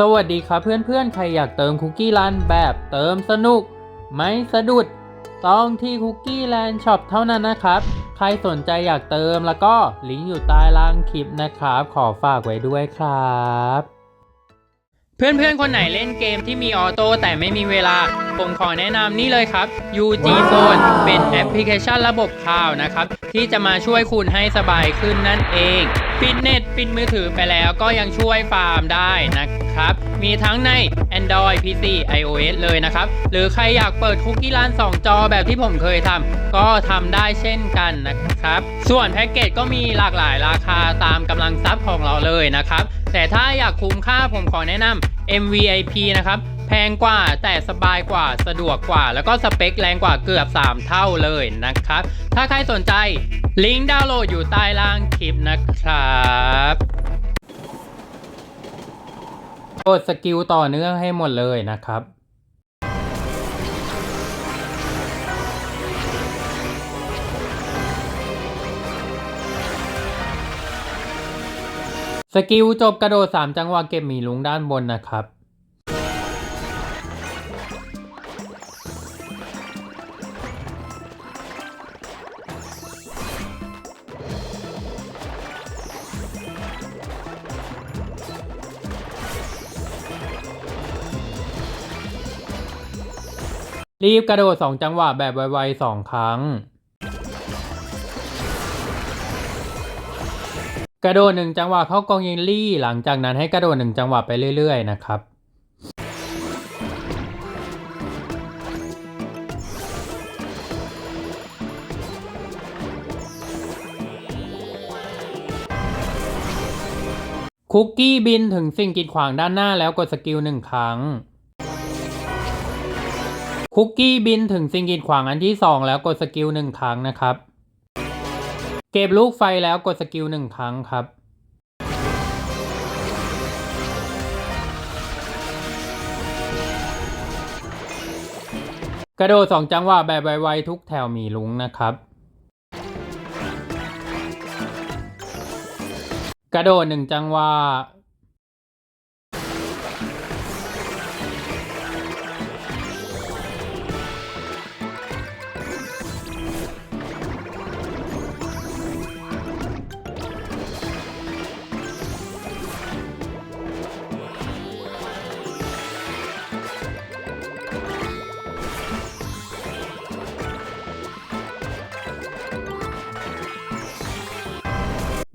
สวัสดีครับเพื่อนๆ ใครอยากเติมคุกกี้รันแบบเติมสนุก ไม่สะดุด ต้องที่คุกกี้แลนด์ช็อปเท่านั้นนะครับ ใครสนใจอยากเติมแล้วก็ลิงก์อยู่ใต้ล่างคลิปนะครับ ขอฝากไว้ด้วยครับ เพื่อนๆ คนไหนเล่นเกมที่มีออโต้แต่ไม่มีเวลา ผมขอแนะนำนี่เลยครับ UG Zone เป็นแอปพลิเคชันระบบข่าวนะครับ ที่จะมาช่วยคุณให้สบายขึ้นนั่นเองปิดเน็ตปิดมือถือไปแล้วก็ยังช่วยฟาร์มได้นะครับ มีทั้งใน Android PC iOS เลยนะครับ หรือใครอยากเปิดคุกกี้ร้าน 2 จอแบบที่ผมเคยทำก็ทำได้เช่นกันนะครับ ส่วนแพ็กเกจก็มีหลากหลายราคาตามกำลังทรัพย์ของเราเลยนะครับ แต่ถ้าอยากคุ้มค่าผมขอแนะนำ MVIP นะครับ แพงกว่าแต่สบายกว่าสะดวกกว่า แล้วก็สเปคแรงกว่าเกือบ 3 เท่าเลยนะครับ ถ้าใครสนใจลิงก์ดาวน์โหลดอยู่ใต้ล่างคลิปนะครับกดสกิลต่อเนื่องให้หมดเลยนะครับ สกิลจบกระโดด 3 จังหวะเก็บหมีลุงด้านบนนะครับ รีบกระโดด 2 จังหวะแบบไวๆ 2 ครั้ง กระโดด1จังหวะเข้ากองยิงลี่ หลังจากนั้นให้กระโดด1จังหวะไปเรื่อย ๆ นะครับคุกกี้บินถึงสิ่งกีดขวางด้านหน้าแล้วกดสกิลหนึ่งครั้ง คุกกี้บินถึงสิ่งกีดขวางอันที่ 2 แล้วกดสกิลหนึ่งครั้งนะครับ เก็บลูกไฟแล้วกดสกิลหนึ่งครั้งครับ กระโดด2จังหวะแบบไวๆทุกแถวมีลุงนะครับ กระโดดหนึ่งจังหวะ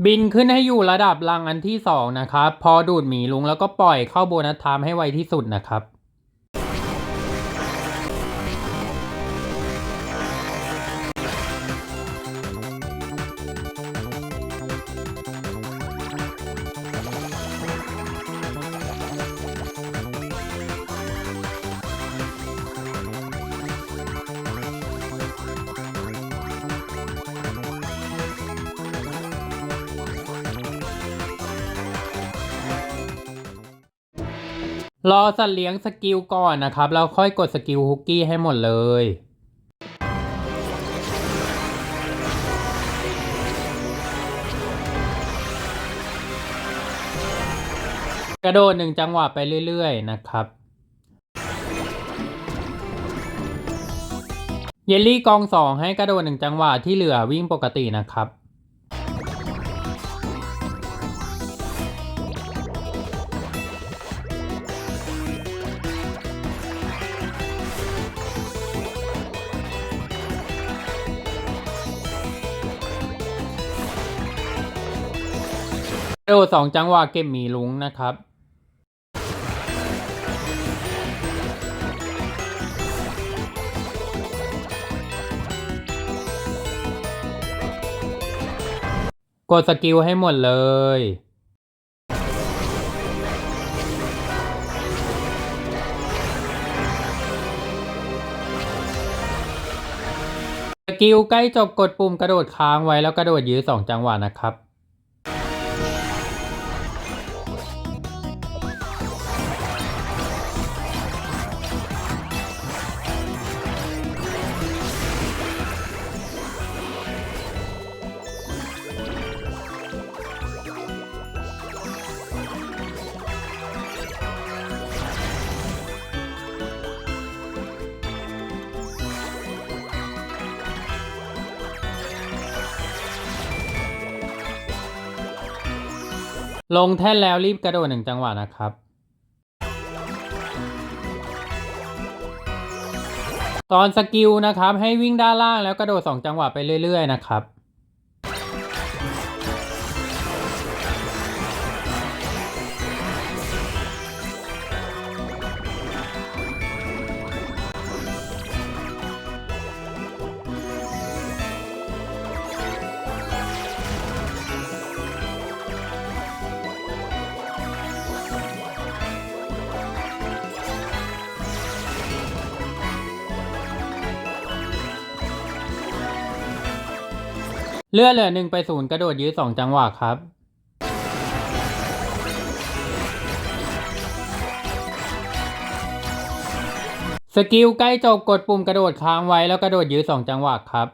บินขึ้นให้อยู่ระดับรังอันที่ 2 นะครับ พอดูดหมีลุงแล้วก็ปล่อยเข้าโบนัสไทม์ให้ไวที่สุดนะครับ รอสัตว์เลี้ยงสกิลก่อนนะครับ แล้วค่อยกดสกิลฮุกกี้ให้หมดเลย กระโดดหนึ่งจังหวะไปเรื่อยๆนะครับ เยลลี่กองสองให้กระโดดหนึ่งจังหวะที่เหลือวิ่งปกตินะครับ กระโดสองจังหวะเก็บหมีลุงนะครับกดสกิลให้หมดเลย สกิลใกล้จบกดปุ่มกระโดดค้างไว้แล้วกระโดดยื้อสองจังหวะนะครับ ลงแท่นแล้วรีบกระโดดหนึ่งจังหวะนะครับ ตอนสกิลนะครับให้วิ่งด้านล่างแล้วกระโดด 2 จังหวะไปเรื่อย ๆ นะครับ เลื่อนเหลือหนึ่งไปศูนย์กระโดดยืดสองจังหวะครับ สกิลใกล้จบกดปุ่มกระโดดค้างไว้แล้วกระโดดยืดสองจังหวะครับ